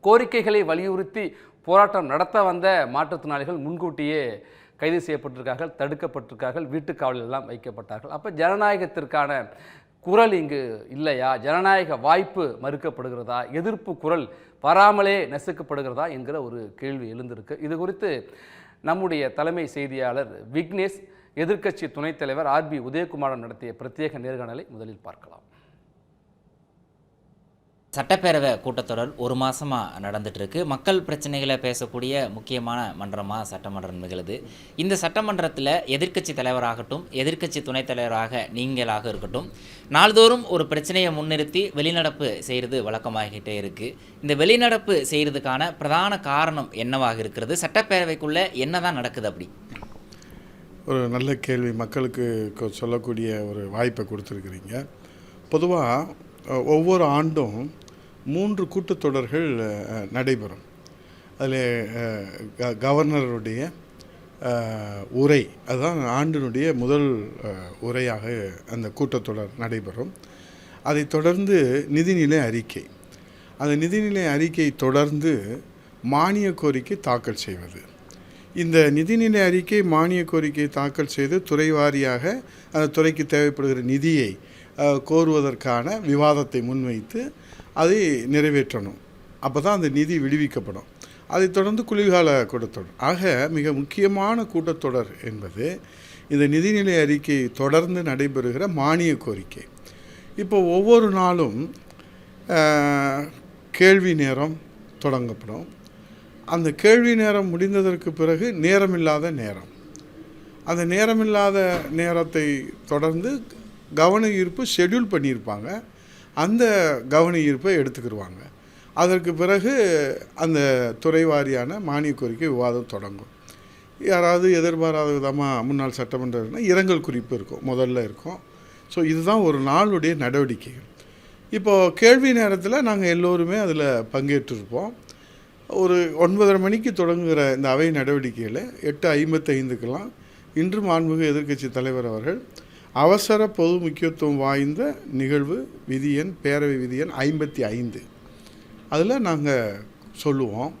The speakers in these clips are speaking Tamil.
கோரிக்கைகளை வலியுறுத்தி போராட்டம் நடத்த வந்த மாற்றுத்திறனாளிகள் முன்கூட்டியே கைது செய்யப்பட்டிருக்கார்கள் தடுக்கப்பட்டிருக்கார்கள் வீட்டுக் காவலில் எல்லாம் வைக்கப்பட்டார்கள். அப்போ ஜனநாயகத்திற்கான குரல் இங்கு இல்லையா? ஜனநாயக வாய்ப்பு மறுக்கப்படுகிறதா? எதிர்ப்பு குரல் வராமலே நெசுக்கப்படுகிறதா என்கிற ஒரு கேள்வி எழுந்திருக்கு. இது குறித்து நம்முடைய தலைமை செய்தியாளர் விக்னேஷ் எதிர்க்கட்சி துணைத் தலைவர் ஆர் பி உதயகுமாரன் நடத்திய பிரத்யேக நேர்காணலை முதலில் பார்க்கலாம். சட்டப்பேரவை கூட்டத்தொடர் ஒரு மாதமாக நடந்துட்டு இருக்கு மக்கள் பிரச்சனைகளை பேசக்கூடிய முக்கியமான மன்றமாக சட்டமன்றம் நிகழுது. இந்த சட்டமன்றத்தில் எதிர்க்கட்சி தலைவராகட்டும் எதிர்க்கட்சி துணைத் தலைவராக நீங்களாக இருக்கட்டும் நாள்தோறும் ஒரு பிரச்சனையை முன்னிறுத்தி வெளிநடப்பு செய்கிறது வழக்கமாகிட்டே இருக்குது இந்த வெளிநடப்பு செய்கிறதுக்கான பிரதான காரணம் என்னவாக இருக்கிறது? சட்டப்பேரவைக்குள்ளே என்ன தான் நடக்குது அப்படி? ஒரு நல்ல கேள்வி. மக்களுக்கு கொ- சொல்லக்கூடிய ஒரு வாய்ப்பை கொடுத்துருக்குறீங்க. பொதுவாக ஒவ்வொரு ஆண்டும் மூன்று கூட்டத்தொடர்கள் நடைபெறும். அதில் கவர்னருடைய உரை அதுதான் ஆண்டினுடைய முதல் உரையாக அந்த கூட்டத்தொடர் நடைபெறும். அதை தொடர்ந்து நிதிநிலை அறிக்கை. அந்த நிதிநிலை அறிக்கை தொடர்ந்து மானிய கோரிக்கை தாக்கல் செய்வது. இந்த நிதிநிலை அறிக்கை மானிய கோரிக்கை தாக்கல் செய்து துறை வாரியாக அந்த துறைக்கு தேவைப்படுகிற நிதியை கோருவதற்கான விவாதத்தை முன்வைத்து அதை நிறைவேற்றணும். அப்போ தான் அந்த நிதி விடுவிக்கப்படும். அதைத் தொடர்ந்து குளிர்கால கூட்டத்தொடர். ஆக மிக முக்கியமான கூட்டத்தொடர் என்பது இந்த நிதிநிலை அறிக்கை தொடர்ந்து நடைபெறுகிற மானிய கோரிக்கை. இப்போ ஒவ்வொரு நாளும் கேள்வி நேரம் தொடங்கப்படும். அந்த கேள்வி நேரம் முடிந்ததற்கு பிறகு நேரமில்லாத நேரம். அந்த நேரமில்லாத நேரத்தை தொடர்ந்து கவன ஈர்ப்பு ஷெட்யூல் பண்ணியிருப்பாங்க. அந்த கவன ஈர்ப்பை எடுத்துக்கிடுவாங்க அதற்கு பிறகு அந்த துறை வாரியான மானிய கோரிக்கை விவாதம் தொடங்கும். யாராவது எதிர்பாராத விதமாக முன்னாள் சட்டமன்றம்னா இரங்கல் குறிப்பு இருக்கும். முதல்ல இருக்கும். ஸோ இதுதான் ஒரு நாளுடைய நடவடிக்கைகள். இப்போது கேள்வி நேரத்தில் நாங்கள் எல்லோருமே அதில் பங்கேற்றிருப்போம். ஒரு ஒன்பதரை மணிக்கு தொடங்குகிற இந்த அவை நடவடிக்கையில் எட்டு ஐம்பத்தைந்துக்கெல்லாம் இன்று மாண்புமிகு எதிர்க்கட்சி தலைவர் அவர்கள் அவசர பொது முக்கியத்துவம் வாய்ந்த நிகழ்வு விதியன் பேரவை விதியன் ஐம்பத்தி ஐந்து. அதில் நாங்கள் சொல்லுவோம்.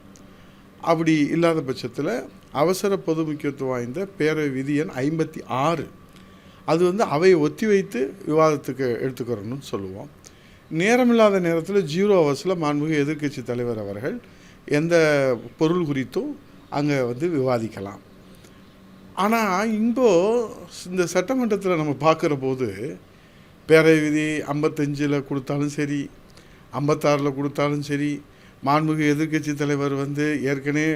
அப்படி இல்லாத பட்சத்தில் அவசர பொது முக்கியத்துவம் வாய்ந்த பேரவை விதியன் ஐம்பத்தி ஆறு. அது வந்து அவையை ஒத்தி வைத்து விவாதத்துக்கு எடுத்துக்கிறோன்னு சொல்லுவோம். நேரமில்லாத நேரத்தில் ஜீரோ ஹவர்ஸில் மாண்புமிகு எதிர்க்கட்சி தலைவர் அவர்கள் எந்த பொருள் குறித்தும் அங்கே வந்து விவாதிக்கலாம். ஆனால் இங்கோ இந்த சட்டமன்றத்தில் நம்ம பார்க்குற போது பேரவை விதி ஐம்பத்தஞ்சில் கொடுத்தாலும் சரி ஐம்பத்தாறில் கொடுத்தாலும் சரி மாண்புமிகு எதிர்க்கட்சி தலைவர் வந்து ஏற்கனவே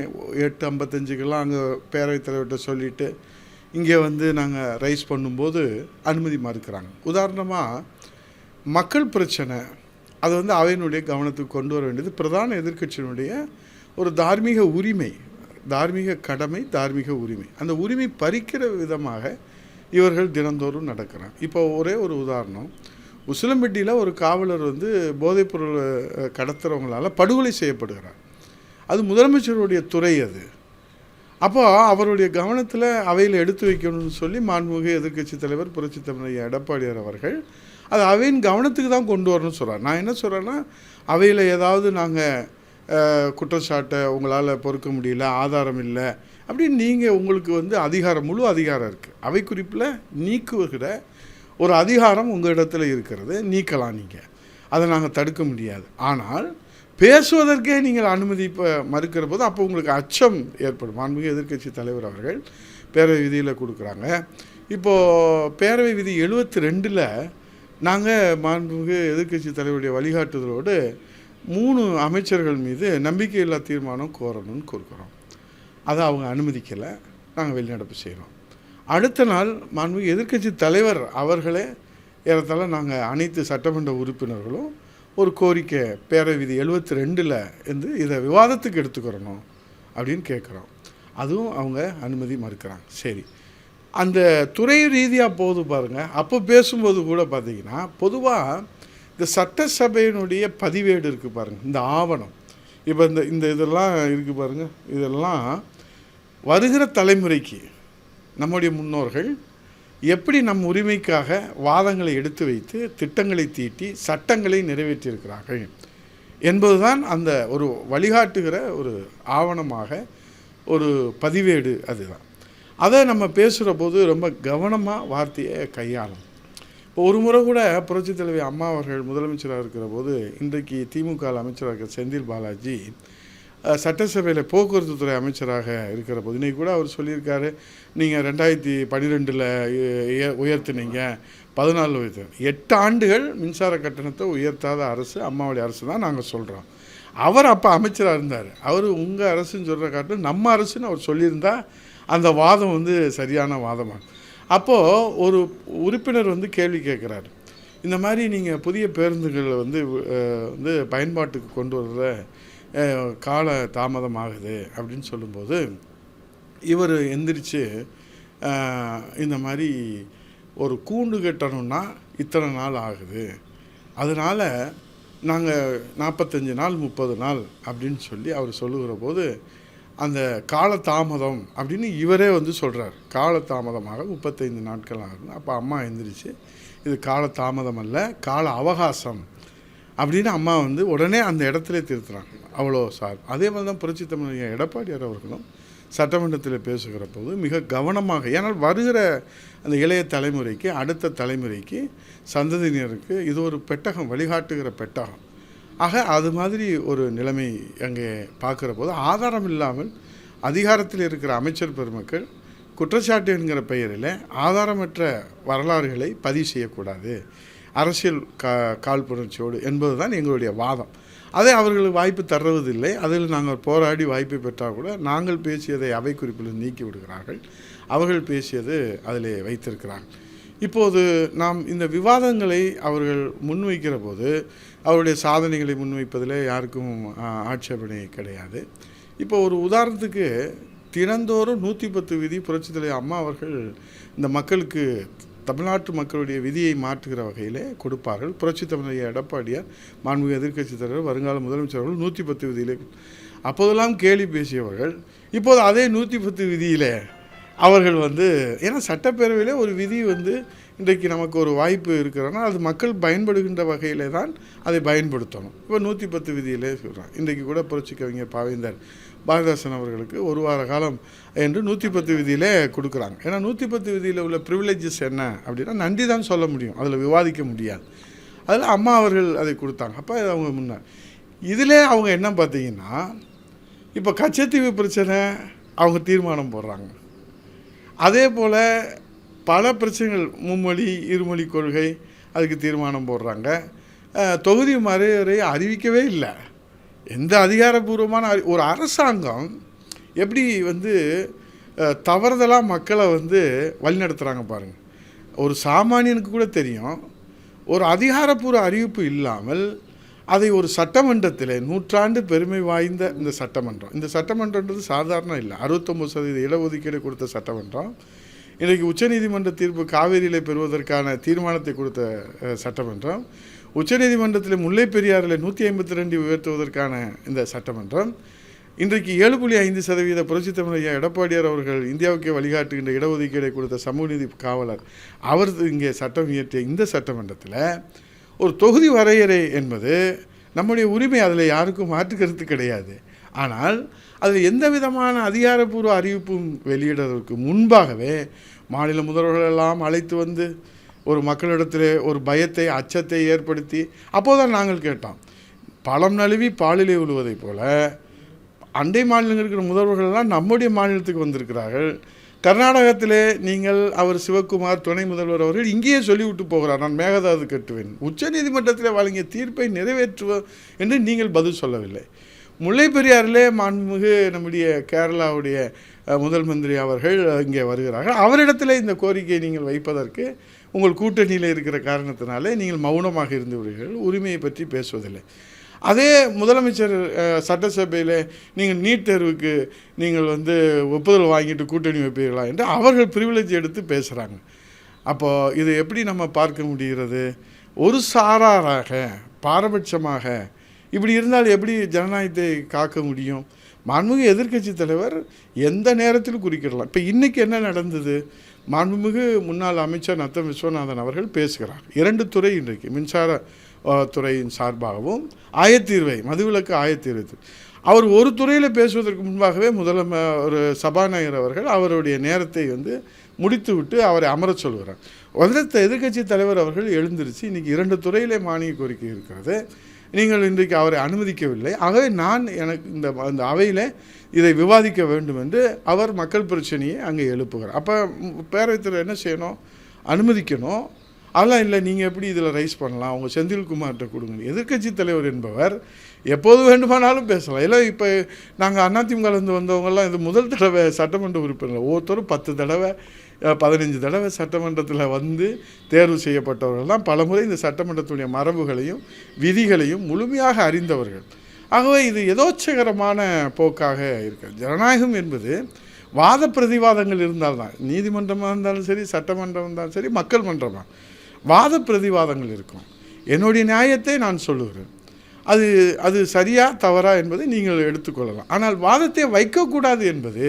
எட்டு ஐம்பத்தஞ்சுக்கெல்லாம் அங்கே பேரவைத் தலைவர்கிட்ட சொல்லிவிட்டு இங்கே வந்து நாங்கள் ரைஸ் பண்ணும்போது அனுமதி மறுக்கிறாங்க. உதாரணமாக மக்கள் பிரச்சனை அது வந்து அவையினுடைய கவனத்துக்கு கொண்டு வர வேண்டியது பிரதான எதிர்க்கட்சியினுடைய ஒரு தார்மீக உரிமை. தார்மீக கடமை தார்மீக உரிமை. அந்த உரிமை பறிக்கிற விதமாக இவர்கள் தினந்தோறும் நடக்கிறாங்க. இப்போ ஒரே ஒரு உதாரணம். உசிலம்பட்டியில் ஒரு காவலர் வந்து போதைப்பொருள் கடத்துகிறவங்களால் படுகொலை செய்யப்படுகிறார். அது முதலமைச்சருடைய துறை அது. அப்போ அவருடைய கவனத்தில் அவையில் எடுத்து வைக்கணும்னு சொல்லி மாண்புமிகு எதிர்க்கட்சி தலைவர் புரட்சி தமிழர் எடப்பாடியார் அவர்கள் அது அவையின் கவனத்துக்கு தான் கொண்டு வரணும்னு சொல்கிறார் நான் என்ன சொல்கிறேன்னா அவையில் ஏதாவது நாங்கள் குற்றச்சாட்டை உங்களால் பொறுக்க முடியல ஆதாரம் இல்லை அப்படின்னு நீங்கள் உங்களுக்கு வந்து அதிகாரம் முழு அதிகாரம் இருக்குது அவை குறிப்பில் நீக்குகிற ஒரு அதிகாரம் உங்கள் இடத்துல இருக்கிறது. நீக்கலாம் நீங்கள் அதை நாங்கள் தடுக்க முடியாது. ஆனால் பேசுவதற்கே நீங்கள் அனுமதி இப்போ மறுக்கிற போது அப்போ உங்களுக்கு அச்சம் ஏற்படும். மாண்புமிகு எதிர்க்கட்சி தலைவர் அவர்கள் பேரவை விதியில் கொடுக்குறாங்க. இப்போது பேரவை விதி எழுபத்தி ரெண்டில் நாங்கள் மாண்புமிகு எதிர்க்கட்சி தலைவருடைய வழிகாட்டுதலோடு மூணு அமைச்சர்கள் மீது நம்பிக்கையில்லா தீர்மானம் கோரணும்னு கொடுக்குறோம் அதை அவங்க அனுமதிக்கலை. நாங்கள் வெளிநடப்பு செய்கிறோம் அடுத்த நாள் மாண்பு எதிர்க்கட்சி தலைவர் அவர்களே ஏறத்தாழ நாங்கள் அனைத்து சட்டமன்ற உறுப்பினர்களும் ஒரு கோரிக்கை பேரவை விதி எழுபத்தி ரெண்டில் இருந்து இதை விவாதத்துக்கு எடுத்துக்கிறணும் அப்படின்னு கேட்குறோம் அதுவும் அவங்க அனுமதி மறுக்கிறாங்க. சரி. அந்த துறை ரீதியாக போகுது பாருங்கள் அப்போ பேசும்போது கூட பார்த்திங்கன்னா பொதுவாக இந்த சட்டசபையினுடைய பதிவேடு இருக்குது பாருங்கள் இந்த ஆவணம். இப்போ இந்த இந்த இதெல்லாம் இருக்குது பாருங்கள் இதெல்லாம் வருகிற தலைமுறைக்கு நம்முடைய முன்னோர்கள் எப்படி நம் உரிமைக்காக வாதங்களை எடுத்து வைத்து திட்டங்களை தீட்டி சட்டங்களை நிறைவேற்றியிருக்கிறார்கள் என்பதுதான் அந்த ஒரு வழிகாட்டுகிற ஒரு ஆவணமாக ஒரு பதிவேடு அதுதான். அதை நம்ம பேசுகிற போது ரொம்ப கவனமாக வார்த்தையை கையாளணும். இப்போ ஒரு முறை கூட புரட்சித் தலைவி அம்மா அவர்கள் முதலமைச்சராக இருக்கிற போது இன்றைக்கு திமுக அமைச்சராக இருக்கிற செந்தில் பாலாஜி சட்டசபையில் போக்குவரத்து துறை அமைச்சராக இருக்கிற போது இன்றைக்கி கூட அவர் சொல்லியிருக்காரு நீங்கள் ரெண்டாயிரத்தி பன்னிரெண்டில் உயர்த்தினீங்க. பதினாலில் உயர்த்து எட்டு ஆண்டுகள் மின்சார கட்டணத்தை உயர்த்தாத அரசு அம்மாவுடைய அரசு தான் நாங்கள் சொல்கிறோம் அவர் அப்போ அமைச்சராக இருந்தார். அவர் உங்கள் அரசுன்னு சொல்கிற காட்டும் நம்ம அரசுன்னு அவர் சொல்லியிருந்தால் அந்த வாதம் வந்து சரியான வாதமாக அப்போது ஒரு உறுப்பினர் வந்து கேள்வி கேட்குறாரு. இந்த மாதிரி நீங்கள் புதிய பேருந்துகளை வந்து வந்து பயன்பாட்டுக்கு கொண்டு வர்ற கால தாமதம் ஆகுது அப்படின்னு சொல்லும்போது இவர் எந்திரிச்சு இந்த மாதிரி ஒரு கூண்டு கட்டணும்னா இத்தனை நாள் ஆகுது. அதனால் நாங்கள் நாற்பத்தஞ்சு நாள் முப்பது நாள் அப்படின்னு சொல்லி அவர் சொல்லுகிற போது அந்த காலதாமதம் அப்படின்னு இவரே வந்து சொல்கிறார் காலதாமதமாக முப்பத்தைந்து நாட்கள் ஆகும் அப்போ அம்மா எழுந்திரிச்சு இது காலதாமதம் அல்ல கால அவகாசம் அப்படின்னு அம்மா வந்து உடனே அந்த இடத்துல திருத்துறாங்க. அவ்வளோ சார். அதே மாதிரி தான் புரட்சி தமிழ் எடப்பாடியார் அவர்களும் சட்டமன்றத்தில் பேசுகிற போது மிக கவனமாக ஏன்னால் வருகிற அந்த இளைய தலைமுறைக்கு அடுத்த தலைமுறைக்கு சந்ததியினருக்கு இது ஒரு பெட்டகம் வழிகாட்டுகிற பெட்டகம். ஆக அது மாதிரி ஒரு நிலைமை அங்கே பார்க்குற போது ஆதாரம் இல்லாமல் அதிகாரத்தில் இருக்கிற அமைச்சர் பெருமக்கள் குற்றச்சாட்டு என்கிற பெயரில் ஆதாரமற்ற வரலாறுகளை பதிவு செய்யக்கூடாது. அரசியல் கா காழ்ப்புணர்ச்சியோடு என்பது தான் எங்களுடைய வாதம். அதை அவர்களுக்கு வாய்ப்பு தருவதில்லை அதில் நாங்கள் போராடி வாய்ப்பு பெற்றால் கூட நாங்கள் பேசியதை அவை குறிப்பில் நீக்கி விடுகிறார்கள். அவர்கள் பேசியது அதில் வைத்திருக்கிறார்கள். இப்போது நாம் இந்த விவாதங்களை அவர்கள் முன்வைக்கிற போது அவருடைய சாதனைகளை முன்வைப்பதில் யாருக்கும் ஆட்சேபனை கிடையாது. இப்போ ஒரு உதாரணத்துக்கு தினந்தோறும் நூற்றி பத்து விதி புரட்சித்தலை அம்மா அவர்கள் இந்த மக்களுக்கு தமிழ்நாட்டு மக்களுடைய விதியை மாற்றுகிற வகையிலே கொடுப்பார்கள். புரட்சி தமிழக எடப்பாடியார் மாண்புமிகு எதிர்க்கட்சி தலைவர் வருங்கால முதலமைச்சர்கள் நூற்றி பத்து விதியிலே அப்போதெல்லாம் கேலி பேசியவர்கள். இப்போது அதே நூற்றி பத்து விதியிலே அவர்கள் வந்து ஏன்னா சட்டப்பேரவையில் ஒரு விதி வந்து இன்றைக்கு நமக்கு ஒரு வாய்ப்பு இருக்கிறோன்னா அது மக்கள் பயன்படுகின்ற வகையிலே தான் அதை பயன்படுத்தணும். இப்போ நூற்றி பத்து விதியிலே சொல்கிறான் இன்றைக்கு கூட புரட்சி கவிஞர் பாவேந்தர் பாரதாசன் அவர்களுக்கு ஒரு வார காலம் என்று நூற்றி பத்து விதியிலே கொடுக்குறாங்க. ஏன்னா நூற்றி பத்து விதியில் உள்ள ப்ரிவிலேஜஸ் என்ன அப்படின்னா நன்றி தான் சொல்ல முடியும். அதில் விவாதிக்க முடியாது. அதில் அம்மா அவர்கள் அதை கொடுத்தாங்க. அப்போ அவங்க முன்னாள். இதில் அவங்க என்ன பார்த்தீங்கன்னா இப்போ கச்சத்தீவு பிரச்சனை அவங்க தீர்மானம் போடுறாங்க. அதே போல் பல பிரச்சனைகள் மும்மொழி இருமொழி கொள்கை அதுக்கு தீர்மானம் போடுறாங்க. தொகுதி மறைவரை அறிவிக்கவே இல்லை. எந்த அதிகாரப்பூர்வமான ஒரு அரசாங்கம் எப்படி வந்து தவறுதலாக மக்களை வந்து வழிநடத்துகிறாங்க பாருங்கள் ஒரு சாமானியனுக்கு கூட தெரியும். ஒரு அதிகாரப்பூர்வ அறிவிப்பு இல்லாமல் அதை ஒரு சட்டமன்றத்தில் நூற்றாண்டு பெருமை வாய்ந்த இந்த சட்டமன்றம். இந்த சட்டமன்றன்றது சாதாரண இல்லை. அறுபத்தொம்பது சதவீத இடஒதுக்கீடு கொடுத்த சட்டமன்றம். இன்றைக்கு உச்சநீதிமன்ற தீர்ப்பு காவேரியில் பெறுவதற்கான தீர்மானத்தை கொடுத்த சட்டமன்றம். உச்சநீதிமன்றத்தில் முல்லை பெரியாறில் நூற்றி ஐம்பத்தி ரெண்டு உயர்த்துவதற்கான இந்த சட்டமன்றம். இன்றைக்கு ஏழு புள்ளி ஐந்து சதவீத புரட்சித் தமிழையா எடப்பாடியார் அவர்கள் இந்தியாவுக்கே வழிகாட்டுகின்ற இடஒதுக்கீடை கொடுத்த சமூக நீதி காவலர் அவர் இங்கே சட்டம் இயற்றிய இந்த சட்டமன்றத்தில் ஒரு தொகுதி வரையறை என்பது நம்முடைய உரிமை அதில் யாருக்கும் மாற்றுக்கிறது கிடையாது. ஆனால் அதில் எந்த விதமான அதிகாரப்பூர்வ அறிவிப்பும் வெளியிடுவதற்கு முன்பாகவே மாநில முதல்வர்கள் எல்லாம் அழைத்து வந்து ஒரு மக்களிடத்தில் ஒரு பயத்தை அச்சத்தை ஏற்படுத்தி அப்போதான் நாங்கள் கேட்டோம். பழம் நழுவி பாலிலே விழுவதைப் போல அண்டை மாநிலங்கள் இருக்கிற முதல்வர்கள் எல்லாம் நம்முடைய மாநிலத்துக்கு வந்திருக்கிறார்கள். கர்நாடகத்திலே நீங்கள் அவர் சிவக்குமார் துணை முதல்வர் அவர்கள் இங்கேயே சொல்லிவிட்டு போகிறார். நான் மேகதாது கட்டுவேன். உச்சநீதிமன்றத்தில் வழங்கிய தீர்ப்பை நிறைவேற்றுவோம் என்று நீங்கள் பதில் சொல்லவில்லை. முல்லை பெரியாரிலே மாண்புமிகு நம்முடைய கேரளாவுடைய முதல் மந்திரி அவர்கள் இங்கே வருகிறார்கள். அவரிடத்தில் இந்த கோரிக்கையை நீங்கள் வைப்பதற்கு உங்கள் கூட்டணியில் இருக்கிற காரணத்தினாலே நீங்கள் மௌனமாக இருந்து விடுகிறீர்கள். உரிமையை பற்றி பேசுவதில்லை. அதே முதலமைச்சர் சட்டசபையில் நீங்கள் நீட் தேர்வுக்கு நீங்கள் வந்து ஒப்புதல் வாங்கிட்டு கூட்டணி வைப்பீர்களா என்று அவர்கள் ப்ரிவிலேஜ் எடுத்து பேசுகிறாங்க அப்போது இதை எப்படி நம்ம பார்க்க முடிகிறது? ஒரு சாராராக பாரபட்சமாக இப்படி இருந்தால் எப்படி ஜனநாயகத்தை காக்க முடியும்? மாண்புமிகு எதிர்க்கட்சி தலைவர் எந்த நேரத்திலும் குறிக்கிடலாம். இப்போ இன்றைக்கி என்ன நடந்தது? மாண்புமிகு முன்னாள் அமைச்சர் நத்தம் விஸ்வநாதன் அவர்கள் பேசுகிறார். இரண்டு துறை இன்றைக்கு மின்சார துறையின் சார்பாகவும் ஆயத்தீர்வை மதுவிலக்கு ஆயத்தீர்வு. அவர் ஒரு துறையில் பேசுவதற்கு முன்பாகவே முதலம ஒரு சபாநாயகர் அவர்கள் அவருடைய நேரத்தை வந்து முடித்துவிட்டு அவரை அமரச் சொல்கிறார். முதல்ல எதிர்க்கட்சி தலைவர் அவர்கள் எழுந்திருச்சு இன்றைக்கி இரண்டு துறையிலே மானிய கோரிக்கை இருக்கிறது. நீங்கள் இன்றைக்கு அவரை அனுமதிக்கவில்லை. ஆகவே நான் எனக்கு இந்த அந்த அவையில் இதை விவாதிக்க வேண்டும் என்று அவர் மக்கள் பிரச்சனையை அங்கே எழுப்புகிறார். அப்போ பேரவைத் என்ன செய்யணும்? அனுமதிக்கணும். அதெல்லாம் இல்லை நீங்கள் எப்படி இதில் ரைஸ் பண்ணலாம்? அவங்க செந்தில்குமார்கிட்ட கொடுங்க. எதிர்க்கட்சி தலைவர் என்பவர் எப்போது வேண்டுமானாலும் பேசலாம். இல்லை இப்போ நாங்கள் அதிமுகலேருந்து வந்தவங்கெல்லாம் இது முதல் தடவை சட்டமன்ற உறுப்பினர் ஒவ்வொருத்தரும் பத்து தடவை பதினஞ்சு தடவை சட்டமன்றத்தில் வந்து தேர்வு செய்யப்பட்டவர்கள் தான் பலமுறை இந்த சட்டமன்றத்துடைய மரபுகளையும் விதிகளையும் முழுமையாக அறிந்தவர்கள். ஆகவே இது எதோச்சகரமான போக்காக இருக்கிறது ஜனநாயகம் என்பது வாத பிரதிவாதங்கள் இருந்தால்தான். நீதிமன்றமாக இருந்தாலும் சரி சட்டமன்றம் இருந்தாலும் சரி மக்கள் மன்றமாக வாத பிரதிவாதங்கள் இருக்கும். என்னுடைய நியாயத்தை நான் சொல்லுகிறேன். அது அது சரியா தவறா என்பதை நீங்கள் எடுத்துக்கொள்ளலாம். ஆனால் வாதத்தை வைக்கக்கூடாது என்பது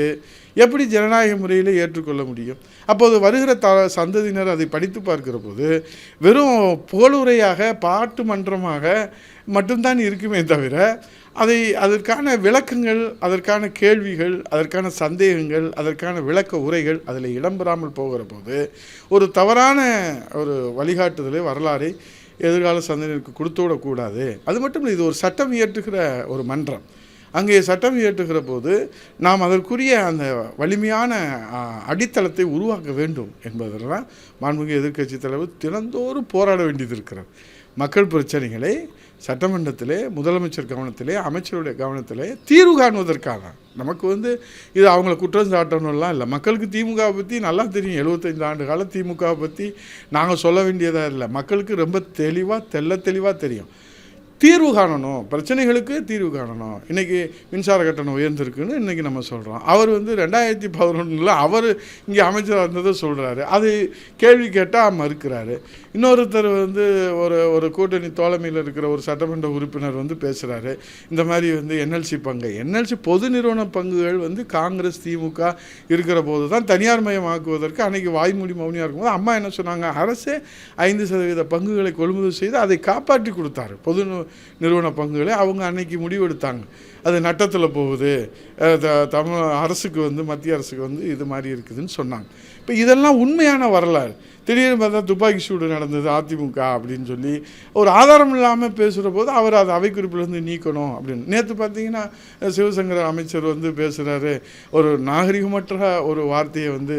எப்படி ஜனநாயக முறையில் ஏற்றுக்கொள்ள முடியும்? அப்போது வருகிற த சந்ததியினர் அதை படித்து பார்க்கிற போது வெறும் புகழுரையாக பாட்டு மன்றமாக மட்டும்தான் இருக்குமே தவிர அதை அதற்கான விளக்கங்கள் அதற்கான கேள்விகள் அதற்கான சந்தேகங்கள் அதற்கான விளக்க உரைகள் அதில் இடம்பெறாமல் போகிற போது ஒரு தவறான ஒரு வழிகாட்டுதலை வரலாறை எதிர்கால சந்ததியினருக்கு கொடுத்து விடக்கூடாது அது மட்டும் இல்லை இது ஒரு சட்டம் இயற்றுகிற ஒரு மன்றம். அங்கே சட்டம் இயற்றுகிற போது நாம் அதற்குரிய அந்த வலிமையான அடித்தளத்தை உருவாக்க வேண்டும் என்பதெல்லாம் மாண்புமிகு எதிர்க்கட்சி தலைவர் தினந்தோறும் போராட வேண்டியது இருக்கிறது. மக்கள் பிரச்சனைகளை சட்டமன்றத்திலே முதலமைச்சர் கவனத்திலே அமைச்சருடைய கவனத்திலே தீர்வு காணுவதற்காக நமக்கு வந்து இது அவங்கள குற்றம் சாட்டணும்லாம் இல்லை. மக்களுக்கு திமுக பற்றி நல்லா தெரியும். எழுபத்தைந்து ஆண்டு கால திமுக பற்றி நாங்கள் சொல்ல வேண்டியதாக இல்லை. மக்களுக்கு ரொம்ப தெளிவாக தெல்ல தெளிவாக தெரியும். தீர்வு காணணும். பிரச்சனைகளுக்கு தீர்வு காணணும். இன்றைக்கி மின்சார கட்டணம் உயர்ந்திருக்குன்னு இன்றைக்கி நம்ம சொல்கிறோம் அவர் வந்து ரெண்டாயிரத்தி பதினொன்றில் அவர் இங்கே அமைச்சராக இருந்ததை சொல்கிறாரு அது கேள்வி கேட்டால் மறுக்கிறாரு. இன்னொருத்தர் வந்து ஒரு ஒரு கூட்டணி தோழமையில் இருக்கிற ஒரு சட்டமன்ற உறுப்பினர் வந்து பேசுகிறாரு இந்த மாதிரி வந்து என்எல்சி பங்கு. என்எல்சி பொது நிறுவன பங்குகள் வந்து காங்கிரஸ் திமுக இருக்கிற போது தான் தனியார் மயமாக்குவதற்கு அன்றைக்கி வாய்மொழி மௌனியாக இருக்கும்போது அம்மா என்ன சொன்னாங்க? அரசே ஐந்து சதவீத பங்குகளை கொள்முதல் செய்து அதை காப்பாற்றி கொடுத்தாரு. பொது நிறுவன பங்குகளை அவங்க அன்னைக்கு முடிவெடுத்தாங்க. அது நட்டத்தில் போகுது. த- தமிழ் அரசுக்கு வந்து மத்திய அரசுக்கு வந்து இது மாதிரி இருக்குதுன்னு சொன்னாங்க. இப்போ இதெல்லாம் உண்மையான வரலாறு. திடீர்னு பார்த்தா துப்பாக்கி சூடு நடந்தது அதிமுக அப்படின்னு சொல்லி ஒரு ஆதாரம் இல்லாமல் பேசுகிற போது அவர் அதை அவைக்குறிப்பிலேருந்து நீக்கணும் அப்படின்னு. நேற்று பார்த்தீங்கன்னா சிவசங்கர அமைச்சர் வந்து பேசுகிறாரு ஒரு நாகரிகமற்ற ஒரு வார்த்தையை வந்து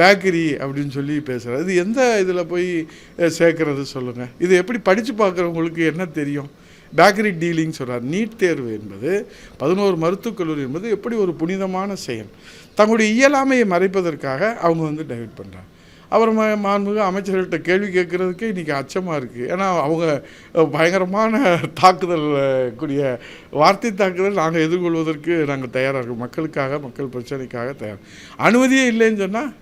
பேக்கரி அப்படின்னு சொல்லி பேசுகிறாரு இது எந்த இதில் போய் சேர்க்குறது சேர்க்கறது சொல்லுங்கள் இது எப்படி படித்து பார்க்குறவங்களுக்கு என்ன தெரியும்? பேக்கரி டீலிங் சொல்கிறார் நீட் தேர்வு என்பது பதினோரு மருத்துவக் கல்லூரி என்பது எப்படி ஒரு புனிதமான செயல்? தங்களுடைய இயலாமையை மறைப்பதற்காக அவங்க வந்து டைவெர்ட் பண்ணுறாங்க அவர் ம மாண்புமிகு அமைச்சர்கள்ட்ட கேள்வி கேட்குறதுக்கே இன்றைக்கி அச்சமாக இருக்குது ஏன்னா அவங்க பயங்கரமான தாக்குதல் கூடிய வார்த்தை தாக்குதல் நாங்கள் எதிர்கொள்வதற்கு நாங்கள் தயாராக இருக்கோம். மக்களுக்காக மக்கள் பிரச்சனைக்காக தயார். அனுமதியே இல்லைன்னு சொன்னால்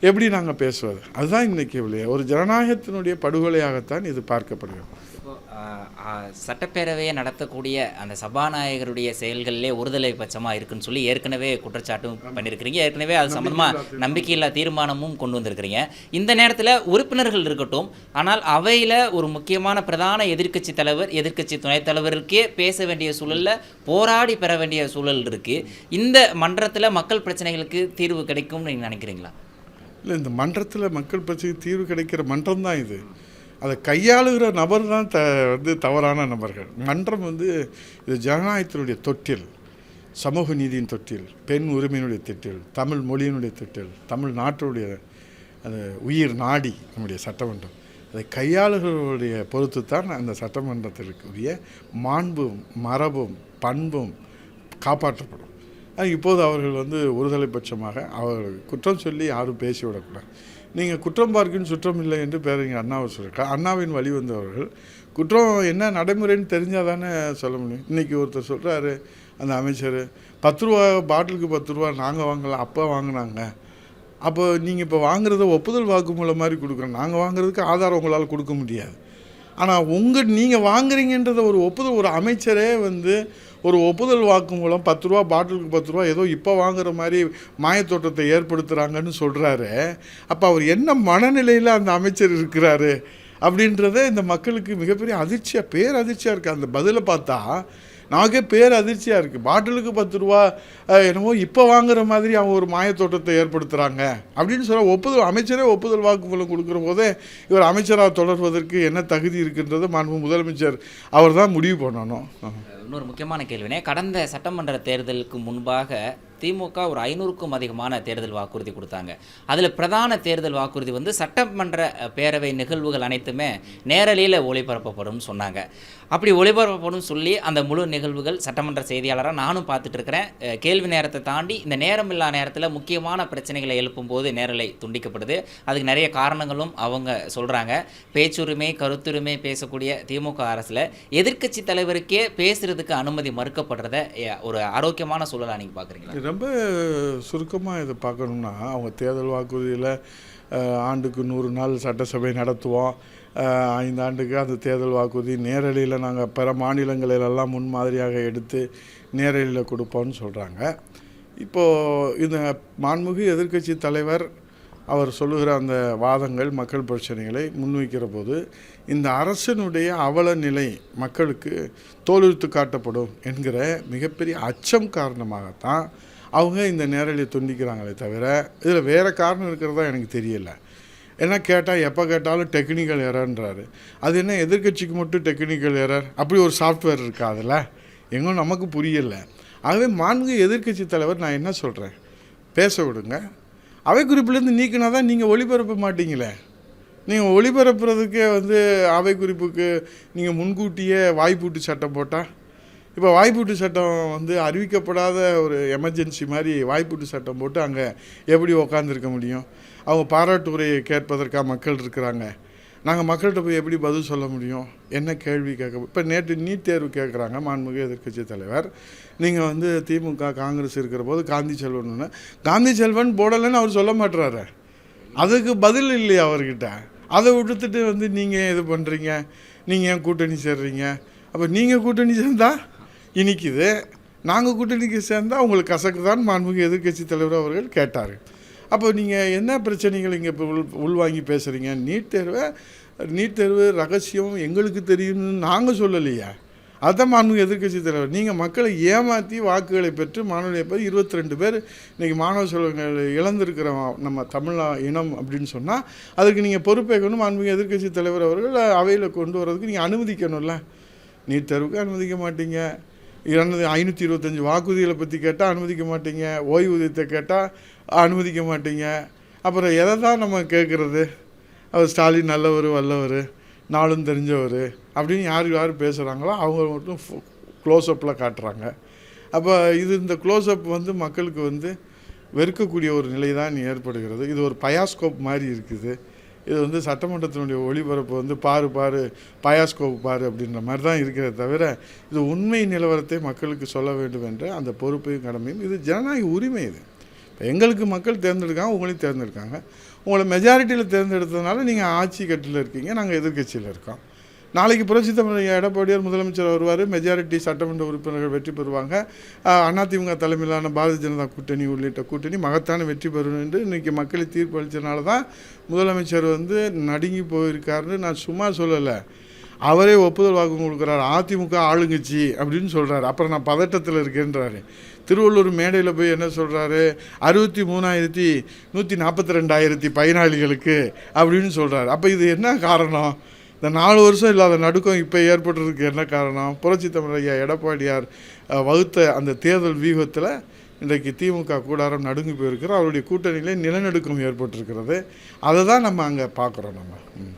எப்படி நாங்கள் பேசுவது? அதுதான் இன்றைக்கி இல்லையா ஒரு ஜனநாயகத்தினுடைய படுகொலையாகத்தான் இது பார்க்கப்படுகிறது. சட்டப்பேரவையை நடத்தக்கூடிய அந்த சபாநாயகருடைய செயல்களிலே ஒருதலை பட்சமாக இருக்குன்னு சொல்லி ஏற்கனவே குற்றச்சாட்டும் பண்ணியிருக்கிறீங்க. ஏற்கனவே அது சம்பந்தமாக நம்பிக்கையில்லா தீர்மானமும் கொண்டு வந்திருக்கிறீங்க. இந்த நேரத்தில் உறுப்பினர்கள் இருக்கட்டும் ஆனால் அவையில் ஒரு முக்கியமான பிரதான எதிர்க்கட்சி தலைவர் எதிர்க்கட்சி துணைத் தலைவருக்கே பேச வேண்டிய சூழல்ல போராடி பெற வேண்டிய சூழல் இருக்கு. இந்த மன்றத்தில் மக்கள் பிரச்சனைகளுக்கு தீர்வு கிடைக்கும்னு நீங்கள் நினைக்கிறீங்களா? இல்லை இந்த மன்றத்தில் மக்கள் பிரச்சனைக்கு தீர்வு கிடைக்கிற மன்றம் தான் இது. அதை கையாளுகிற நபர் தான் த வந்து தவறான நபர்கள். மன்றம் வந்து இது ஜனநாயகத்தினுடைய தொட்டில் சமூக நீதியின் தொட்டில் பெண் உரிமையினுடைய தொட்டில் தமிழ் மொழியினுடைய தொட்டில் தமிழ் நாட்டுடைய அது உயிர் நாடி நம்முடைய சட்டமன்றம். அதை கையாளுகிறவருடைய பொறுத்து தான் அந்த சட்டமன்றத்திற்குரிய மாண்பும் மரபும் பண்பும் காப்பாற்றப்படும். அது இப்போது அவர்கள் வந்து ஒருதலைபட்சமாக அவர்கள் குற்றம் சொல்லி யாரும் பேசிவிடக்கூடாது. நீங்கள் குற்றம் பார்க்கின் சுற்றம் இல்லை என்று பேரறிஞர் அண்ணாவை சொல்லியிருக்கார் அண்ணாவின் வழி வந்தவர்கள். குற்றம் என்ன நடைமுறைன்னு தெரிஞ்சால் தானே சொல்ல முடியும். இன்றைக்கி ஒருத்தர் சொல்கிறாரு அந்த அமைச்சர் பத்து ரூபா பாட்டிலுக்கு பத்து ரூபா நாங்கள் வாங்கலாம் அப்போ வாங்கினாங்க. அப்போ நீங்கள் இப்போ வாங்குறத ஒப்புதல் வாக்குமூலம் மாதிரி கொடுக்குறோம் நாங்கள் வாங்குறதுக்கு ஆதாரம் உங்களால் கொடுக்க முடியாது. ஆனால் உங்கள் நீங்கள் வாங்குறீங்கன்றத ஒரு ஒப்புதல் ஒரு அமைச்சரே வந்து ஒரு ஒப்புதல் வாக்கு மூலம் பத்து ரூபா பாட்டிலுக்கு பத்து ரூபா ஏதோ இப்போ வாங்குற மாதிரி மாயத்தோட்டத்தை ஏற்படுத்துகிறாங்கன்னு சொல்கிறாரு அப்போ அவர் என்ன மனநிலையில் அந்த அமைச்சர் இருக்கிறாரு அப்படின்றத இந்த மக்களுக்கு மிகப்பெரிய அதிர்ச்சியாக பேரதிர்ச்சியாக இருக்குது அந்த பதிலை பார்த்தா நமக்கே பேர் அதிர்ச்சியாக இருக்குது பாட்டிலுக்கு பத்து ரூபா என்னமோ இப்போ வாங்குற மாதிரி அவங்க ஒரு மாயத்தோட்டத்தை ஏற்படுத்துகிறாங்க அப்படின்னு சொல்ல ஒப்புதல் அமைச்சரே ஒப்புதல் வாக்குமூலம் கொடுக்குற போதே இவர் அமைச்சராக தொடர்வதற்கு என்ன தகுதி இருக்குன்றது மாண்பு முதலமைச்சர் அவர் தான் முடிவு பண்ணணும். இன்னொரு முக்கியமான கேள்வினே கடந்த சட்டமன்ற தேர்தலுக்கு முன்பாக திமுக ஒரு ஐநூறுக்கும் அதிகமான தேர்தல் வாக்குறுதி கொடுத்தாங்க. அதில் பிரதான தேர்தல் வாக்குறுதி வந்து சட்டமன்ற பேரவை நிகழ்வுகள் அனைத்துமே நேரலையில் ஒளிபரப்பப்படும் சொன்னாங்க. அப்படி ஒளிபரப்பப்படும் சொல்லி அந்த முழு நிகழ்வுகள் சட்டமன்ற செய்தியாளராக நானும் பார்த்துட்டு இருக்கிறேன் கேள்வி நேரத்தை தாண்டி இந்த நேரம் இல்லா நேரத்தில் முக்கியமான பிரச்சனைகளை எழுப்பும்போது நேரலை துண்டிக்கப்படுது. அதுக்கு நிறைய காரணங்களும் அவங்க சொல்கிறாங்க பேச்சுரிமை கருத்துரிமை பேசக்கூடிய திமுக அரசில் எதிர்க்கட்சி தலைவருக்கே பேசுறதுக்கு அனுமதி மறுக்கப்படுறத ஒரு ஆரோக்கியமான சூழலா நீங்கள் பார்க்குறீங்களா ரொம்ப சுருக்கமாக இதை பார்க்கணும்னா அவங்க தேர்தல் வாக்குறுதியில் ஆண்டுக்கு நூறு நாள் சட்டசபை நடத்துவோம். ஐந்து ஆண்டுக்கு அந்த தேர்தல் வாக்குறுதி நேரடியில் நாங்கள் பிற மாநிலங்களிலெல்லாம் முன்மாதிரியாக எடுத்து நேரடியில் கொடுப்போம்னு சொல்கிறாங்க இப்போது இந்த மாண்புமிகு எதிர்க்கட்சி தலைவர் அவர் சொல்லுகிற அந்த வாதங்கள் மக்கள் பிரச்சனைகளை முன்வைக்கிற போது இந்த அரசனுடைய அவல நிலை மக்களுக்கு தோலுரித்து காட்டப்படும் என்கிற மிகப்பெரிய அச்சம் காரணமாகத்தான் அவங்க இந்த நேரடியை துண்டிக்கிறாங்களே தவிர இதில் வேறு காரணம் இருக்கிறதா எனக்கு தெரியல. ஏன்னா கேட்டால் எப்போ கேட்டாலும் டெக்னிக்கல் எரர்ன்றாரு அது என்ன எதிர்க்கட்சிக்கு மட்டும் டெக்னிக்கல் எரர் அப்படி ஒரு சாஃப்ட்வேர் இருக்கா அதில்? எங்கும் நமக்கு புரியல. ஆகவே மாண்பு எதிர்க்கட்சி தலைவர் நான் என்ன சொல்கிறேன் பேச விடுங்க. அவை குறிப்பிலேருந்து நீக்கினா தான் நீங்கள் ஒளிபரப்ப மாட்டீங்களே. நீங்கள் ஒளிபரப்புறதுக்கே வந்து அவை குறிப்புக்கு நீங்கள் முன்கூட்டியே வாய்ப்பூட்டு சட்டம் போட்டால் இப்போ வாய்ப்பூட்டு சட்டம் வந்து அறிவிக்கப்படாத ஒரு எமர்ஜென்சி மாதிரி வாய்ப்பூட்டு சட்டம் போட்டு அங்கே எப்படி உக்காந்துருக்க முடியும்? அவங்க பாராட்டு உரையை கேட்பதற்காக மக்கள் இருக்கிறாங்க. நாங்கள் மக்கள்கிட்ட போய் எப்படி பதில் சொல்ல முடியும்? என்ன கேள்வி கேட்க இப்போ நேற்று நீட் தேர்வு கேட்குறாங்க மாண்புமிகு எதிர்க்கட்சி தலைவர். நீங்கள் வந்து திமுக காங்கிரஸ் இருக்கிற போது காந்தி செல்வன் காந்தி செல்வன் போடலைன்னு அவர் சொல்ல மாட்டுறாரு அதுக்கு பதில் இல்லையா அவர்கிட்ட. அதை விட்டுட்டு வந்து நீங்கள் இது பண்ணுறீங்க நீங்கள் ஏன் கூட்டணி சேர்றீங்க? அப்போ நீங்கள் கூட்டணி சேர்ந்தா இனிக்குது. நாங்கள் கூட்டணிக்கு சேர்ந்தால் உங்களுக்கு கசக்கு தான் மாண்புமிகு எதிர்க்கட்சி தலைவர் அவர்கள் கேட்டார். அப்போ நீங்கள் என்ன பிரச்சனைகள் இங்கே இப்போ உள் உள்வாங்கி பேசுகிறீங்க நீட் தேர்வை நீட் தேர்வு ரகசியம் எங்களுக்கு தெரியும்னு நாங்கள் சொல்லலையா. அதான் மாண்புமிகு எதிர்க்கட்சி தலைவர். நீங்கள் மக்களை ஏமாற்றி வாக்குகளை பெற்று மாணவர்களை பெற்று இருபத்தி ரெண்டு பேர் இன்றைக்கி மாணவ செல்வங்கள் இழந்திருக்கிற நம்ம தமிழ் இனம் அப்படின்னு சொன்னால் அதுக்கு நீங்கள் பொறுப்பேற்கணும் மாண்புமிகு எதிர்க்கட்சி தலைவர் அவர்கள் அவையில் கொண்டு வர்றதுக்கு நீங்கள் அனுமதிக்கணும்ல. நீட் தேர்வுக்கு அனுமதிக்க மாட்டீங்க. இரநூத்தி ஐநூற்றி இருபத்தஞ்சி வாக்குறுதிகளை பற்றி கேட்டால் அனுமதிக்க மாட்டீங்க. ஓய்வூதியத்தை கேட்டால் அனுமதிக்க மாட்டீங்க. அப்புறம் எதை தான் நம்ம கேட்குறது அவர் ஸ்டாலின் நல்லவர் வல்லவர் நாளும் தெரிஞ்சவர் அப்படின்னு யார் யார் பேசுகிறாங்களோ அவங்க மட்டும் க்ளோஸ்அப்பில் காட்டுறாங்க. அப்போ இது இந்த க்ளோஸ்அப் வந்து மக்களுக்கு வந்து வெறுக்கக்கூடிய ஒரு நிலை தான் ஏற்படுகிறது. இது ஒரு பயாஸ்கோப் மாதிரி இருக்குது. இது வந்து சட்டமன்றத்தினுடைய ஒளிபரப்பு வந்து பாரு பாரு பயாஸ்கோப் பாரு அப்படின்ற மாதிரி தான் இருக்கிறத தவிர இது உண்மை நிலவரத்தை மக்களுக்கு சொல்ல வேண்டும் என்ற அந்த பொறுப்பையும் கடமையும் இது ஜனநாயக உரிமை இது. இப்போ எங்களுக்கு மக்கள் தேர்ந்தெடுக்காங்க உங்களையும் தேர்ந்தெடுக்காங்க. உங்களை மெஜாரிட்டியில் தேர்ந்தெடுத்ததுனால நீங்கள் ஆட்சி கட்டில் இருக்கீங்க நாங்கள் எதிர்க்கட்சியில் இருக்கோம். நாளைக்கு புரட்சி தமிழ் எடப்பாடியார் முதலமைச்சர் வருவார். மெஜாரிட்டி சட்டமன்ற உறுப்பினர்கள் வெற்றி பெறுவாங்க. அதிமுக தலைமையிலான பாரதிய ஜனதா கூட்டணி உள்ளிட்ட கூட்டணி மகத்தான வெற்றி பெறும் என்று இன்றைக்கி மக்களை தீர்ப்பு அளித்தனால தான் முதலமைச்சர் வந்து நடுங்கி போயிருக்காருன்னு நான் சும்மா சொல்லலை. அவரே ஒப்புதல் வாக்கு கொடுக்குறாரு. அதிமுக ஆளுங்கட்சி அப்படின்னு சொல்கிறாரு அப்புறம் நான் பதட்டத்தில் இருக்கேன்றாரு. திருவள்ளூர் மேடையில் போய் என்ன சொல்கிறாரு அறுபத்தி மூணாயிரத்தி நூற்றி நாற்பத்தி ரெண்டாயிரத்தி பயனாளிகளுக்கு அப்படின்னு சொல்கிறாரு அப்போ இது என்ன காரணம்? இந்த நாலு வருஷம் இல்லாத நடுக்கம் இப்போ ஏற்பட்டிருக்கு. என்ன காரணம்? புரட்சி தமிழ் ஐயா எடப்பாடியார் வகுத்த அந்த தேர்தல் வியூகத்தில் இன்றைக்கு திமுக கூடாரம் நடுங்கி போயிருக்கிறோம் அவருடைய கூட்டணியிலே நிலநடுக்கம் ஏற்பட்டிருக்கிறது. அதை தான் நம்ம அங்கே பார்க்குறோம் நம்ம. ம்.